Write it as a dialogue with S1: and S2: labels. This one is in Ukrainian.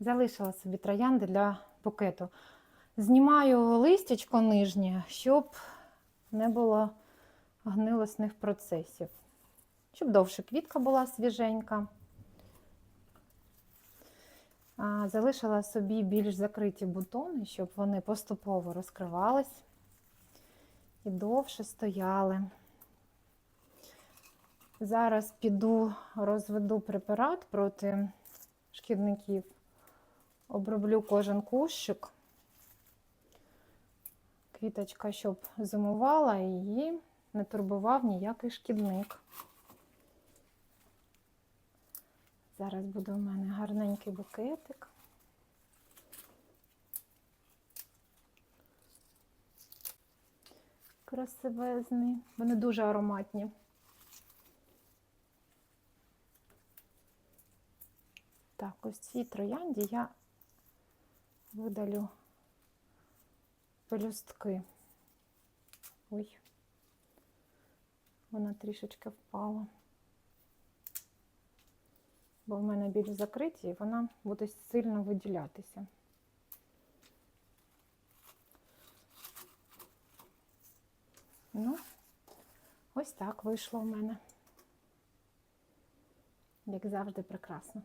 S1: Залишила собі троянди для букету. Знімаю листячко нижнє, щоб не було гнилосних процесів. Щоб довше квітка була свіженька. Залишила собі більш закриті бутони, щоб вони поступово розкривались і довше стояли. Зараз піду розведу препарат проти шкідників, оброблю кожен кущик. Квіточка, щоб зимувала її не турбував ніякий шкідник. Зараз буде у мене гарненький букетик. Красивезний. Вони дуже ароматні. Так, ось цій троянді я видалю пелюстки. Ой, вона трішечки впала. Бо в мене більш закриті, і вона буде сильно виділятися. Ну, ось так вийшло в мене. Як завжди, прекрасно.